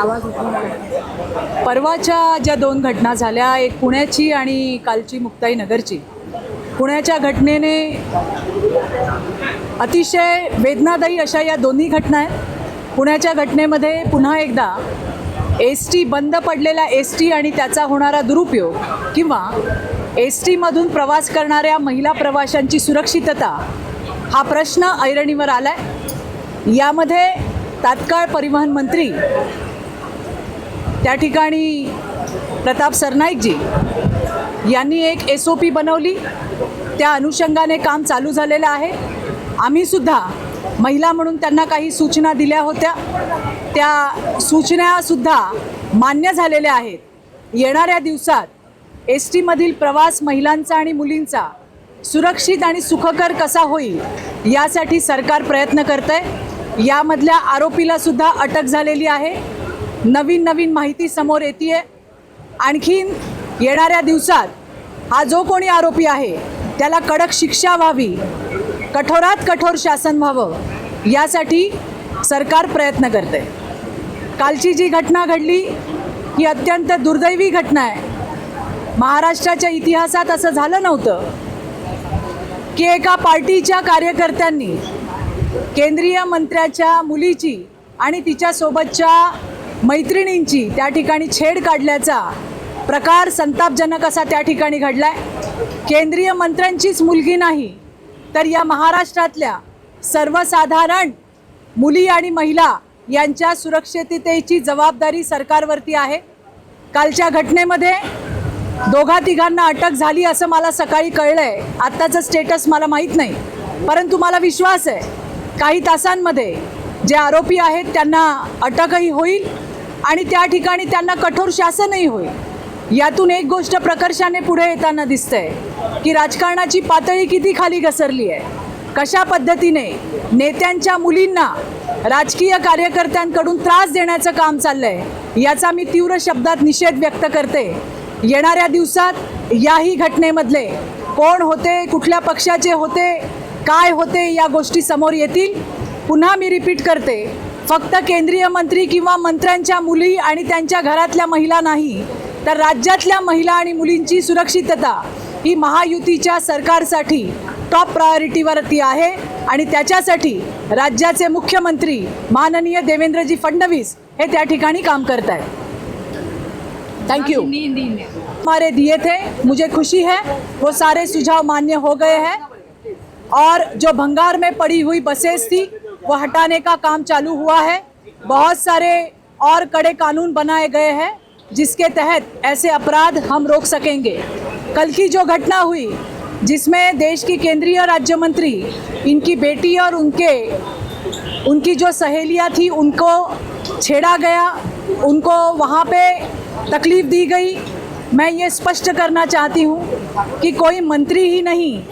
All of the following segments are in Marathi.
आवाज परवाच्या ज्या दोन घटना झाल्या एक पुण्याची आणि कालची मुक्ताई नगरची पुण्याच्या घटनेने अतिशय वेदनादायी अशा या दोन्ही घटना आहेत. पुण्याच्या घटनेमध्ये पुन्हा एकदा एस टी बंद पडलेला एस टी आणि त्याचा होणारा दुरुपयोग किंवा एस टीमधून प्रवास करणाऱ्या महिला प्रवाशांची सुरक्षितता हा प्रश्न ऐरणीवर आला आहे यामध्ये तात्काळ परिवहन मंत्री त्या ठिकाणी प्रताप सरनाईकजी यांनी एक एस ओ पी बनवली. त्या अनुषंगाने काम चालू झालेलं आहे. आम्हीसुद्धा महिला म्हणून त्यांना काही सूचना दिल्या होत्या. त्या सूचनासुद्धा मान्य झालेल्या आहेत. येणाऱ्या दिवसात एस टीमधील प्रवास महिलांचा आणि मुलींचा सुरक्षित आणि सुखकर कसा होईल यासाठी सरकार प्रयत्न करतं आहे यामधल्या आरोपीलासुद्धा अटक झालेली आहे. नवीन नवीन माहिती समोर येते आहे आणखीन येणाऱ्या दिवसात हा जो कोणी आरोपी आहे त्याला कडक शिक्षा व्हावी कठोरात कठोर शासन व्हावं यासाठी सरकार प्रयत्न करते कालची जी घटना घडली ही अत्यंत दुर्दैवी घटना आहे. महाराष्ट्राच्या इतिहासात असं झालं नव्हतं की एका पार्टीच्या कार्यकर्त्यांनी केंद्रीय मंत्र्याच्या मुलीची आणि तिच्यासोबतच्या मैत्रिणींची त्या ठिकाणी छेड काढल्याचा प्रकार संतापजनक असा त्या ठिकाणी घडलाय. केंद्रीय मंत्र्यांचीच मुलगी नाही तर या महाराष्ट्रातल्या सर्वसाधारण मुली आणि महिला यांच्या सुरक्षिततेची जबाबदारी सरकारवरती आहे. कालच्या घटनेमध्ये दोघा तिघांना अटक झाली असं मला सकाळी कळलं आहे आत्ताचं स्टेटस मला माहीत नाही परंतु मला विश्वास आहे. काही तासांमध्ये जे आरोपी आहेत त्यांना अटकही होईल. आणि त्या ठिकाणी त्यांना कठोर शासनही होईल. यातून एक गोष्ट प्रकर्षाने पुढे येताना दिसतंय की राजकारणाची पातळी किती खाली घसरली आहे. कशा पद्धतीने नेत्यांच्या मुलींना राजकीय कार्यकर्त्यांकडून त्रास देण्याचं काम चाललंय याचा मी तीव्र शब्दात निषेध व्यक्त करते. येणाऱ्या दिवसात याही घटनेमधले कोण होते कुठल्या पक्षाचे होते काय होते या गोष्टी समोर येतील. पुन्हा मी रिपीट करते फक्त केंद्रीय मंत्री किंवा मंत्र्यांच्या मुली आणि त्यांच्या घरातल्या महिला नाही तर राज्यातल्या महिला आणि मुलींची सुरक्षितता ही महायुतीच्या सरकारसाठी टॉप प्रायोरिटीवरती आहे आणि त्याच्यासाठी राज्याचे मुख्यमंत्री माननीय देवेंद्रजी फडणवीस हे त्या ठिकाणी काम करत आहेत थैंक यू हमारे दिए थे मुझे खुशी है वो सारे सुझाव मान्य हो गए हैं। और जो भंगार में पड़ी हुई बसेस थी वो हटाने का काम चालू हुआ है। बहुत सारे और कड़े कानून बनाए गए हैं, जिसके तहत ऐसे अपराध हम रोक सकेंगे। कल की जो घटना हुई, जिसमें देश की केंद्रीय राज्य मंत्री, इनकी बेटी और उनके, उनकी जो सहेलियाँ थी, उनको छेड़ा गया, उनको वहाँ पे तकलीफ़ दी गई। मैं ये स्पष्ट करना चाहती हूँ कि कोई मंत्री ही नहीं,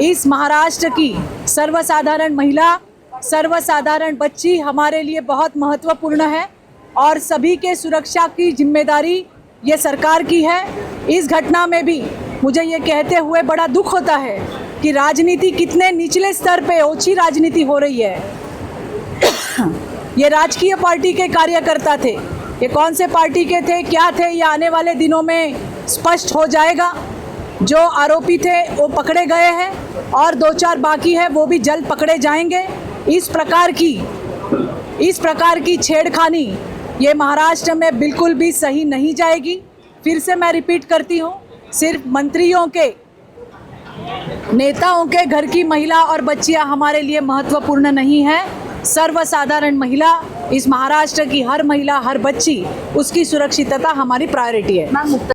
इस महाराष्ट्र की सर्वसाधारण महिला सर्वसाधारण बच्ची हमारे लिए बहुत महत्वपूर्ण है और सभी के सुरक्षा की ज़िम्मेदारी ये सरकार की है। इस घटना में भी मुझे ये कहते हुए बड़ा दुख होता है कि राजनीति कितने निचले स्तर पे ओछी राजनीति हो रही है। ये राजकीय पार्टी के कार्यकर्ता थे। ये कौन से पार्टी के थे, क्या थे, ये आने वाले दिनों में स्पष्ट हो जाएगा। जो आरोपी थे वो पकड़े गए हैं और दो चार बाकी है, वो भी जल्द पकड़े जाएँगे। इस प्रकार की, इस प्रकार की छेड़खानी ये महाराष्ट्र में बिल्कुल भी सही नहीं जाएगी। फिर से मैं रिपीट करती हूँ, सिर्फ़ मंत्रियों के, नेताओं के घर की महिला और बच्चियाँ हमारे लिए महत्वपूर्ण नहीं है। सर्वसाधारण महिला, इस महाराष्ट्र की हर महिला, हर बच्ची, उसकी सुरक्षितता हमारी प्रायोरिटी है।